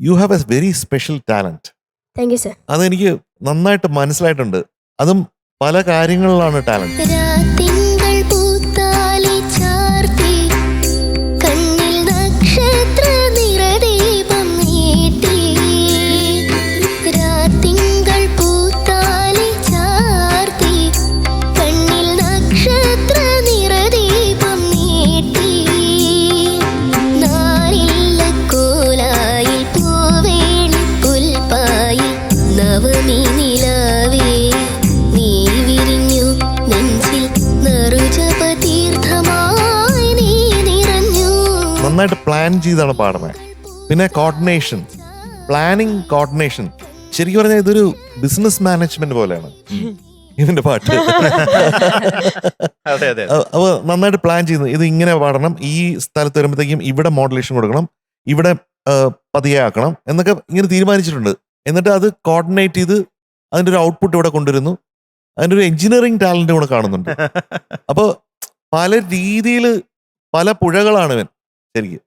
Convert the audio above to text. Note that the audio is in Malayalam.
You have a very special talent thank you sir അതെനിക്ക് നന്നായിട്ട് മനസ്സിലായിട്ടുണ്ട്. അതും പല കാര്യങ്ങളിലാണ് ടാലന്റ് നന്നായിട്ട് പ്ലാൻ ചെയ്താണ് പാടുന്നത് പിന്നെ കോർഡിനേഷൻ പ്ലാനിങ് കോർഡിനേഷൻ ശരിക്കും പറഞ്ഞാൽ ഇതൊരു ബിസിനസ് മാനേജ്മെന്റ് പോലെയാണ്. ഇതിന്റെ പാട്ട്. അതെ അതെ അ- അപ്പൊ നന്നായിട്ട് പ്ലാൻ ചെയ്യുന്നത് ഇത് ഇങ്ങനെ പാടണം. ഈ സ്ഥലത്ത് വരുമ്പോഴത്തേക്കും ഇവിടെ മോഡലേഷൻ കൊടുക്കണം. ഇവിടെ പതിയെ ആക്കണം എന്നൊക്കെ ഇങ്ങനെ തീരുമാനിച്ചിട്ടുണ്ട്. എന്നിട്ട് അത് കോർഡിനേറ്റ് ചെയ്ത് അതിന്റെ ഒരു ഔട്ട്പുട്ട് ഇവിടെ കൊണ്ടുവരുന്നു. അതിന്റെ ഒരു എഞ്ചിനീയറിംഗ് ടാലന്റ് കൂടെ കാണുന്നുണ്ട്. അപ്പോൾ പല രീതിയിൽ പല പുഴകളാണ് ഇവൻ ശരിക്കും